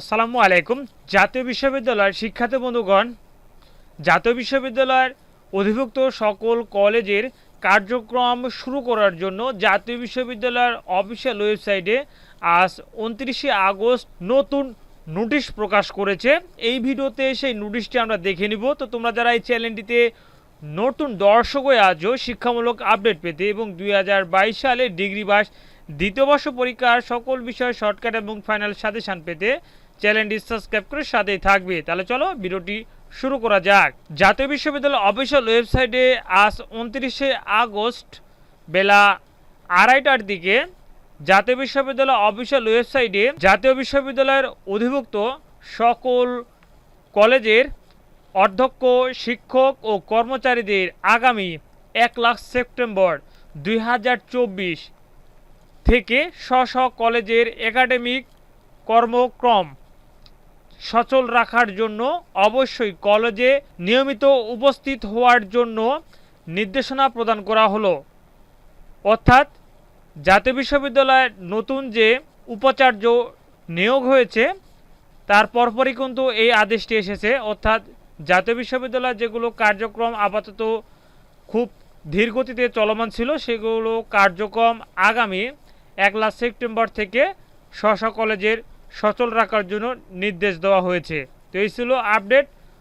আসসালামু আলাইকুম। জাতীয় বিশ্ববিদ্যালয়ের শিক্ষার্থী বন্ধুগণ, জাতীয় বিশ্ববিদ্যালয়ের অধিভুক্ত সকল কলেজের কার্যক্রম শুরু করার জন্য জাতীয় বিশ্ববিদ্যালয়ের অফিসিয়াল ওয়েবসাইটে আজ উনত্রিশে আগস্ট নতুন নোটিশ প্রকাশ করেছে। এই ভিডিওতে সেই নোটিশটি আমরা দেখে নিব। তো তোমরা যারা এই চ্যানেলটিতে নতুন দর্শক হয়ে আজও শিক্ষামূলক আপডেট পেতে এবং দুই হাজার বাইশ সালে ডিগ্রি বাস দ্বিতীয় বর্ষ পরীক্ষার সকল বিষয়ে শর্টকাট এবং ফাইনাল সাজেশান পেতে চ্যানেলটি সাবস্ক্রাইব করে সাথেই থাকবে। তাহলে চলো ভিডিওটি শুরু করা যাক। জাতীয় বিশ্ববিদ্যালয় অফিসিয়াল ওয়েবসাইটে আজ উনত্রিশে আগস্ট বেলা আড়াইটার দিকে জাতীয় বিশ্ববিদ্যালয় অফিসিয়াল ওয়েবসাইটে জাতীয় বিশ্ববিদ্যালয়ের অধিভুক্ত সকল কলেজের অধ্যক্ষ, শিক্ষক ও কর্মচারীদের আগামী এক লাখ সেপ্টেম্বর দুই হাজার চব্বিশ থেকে স্ব কলেজের একাডেমিক কর্মক্রম সচল রাখার জন্য অবশ্যই কলেজে নিয়মিত উপস্থিত হওয়ার জন্য নির্দেশনা প্রদান করা হলো। অর্থাৎ জাতীয় বিশ্ববিদ্যালয়ের নতুন যে উপাচার্য নিয়োগ হয়েছে, তার পরপরই কিন্তু এই আদেশটি এসেছে। অর্থাৎ জাতীয় বিশ্ববিদ্যালয়ের যেগুলো কার্যক্রম আপাতত খুব ধীর গতিতে চলমান ছিল, সেগুলো কার্যক্রম আগামী এক লাখ সেপ্টেম্বর থেকে স্ব কলেজের সচল রাখার জন্য নির্দেশ দেওয়া হয়েছে। তো এই ছিল আপডেট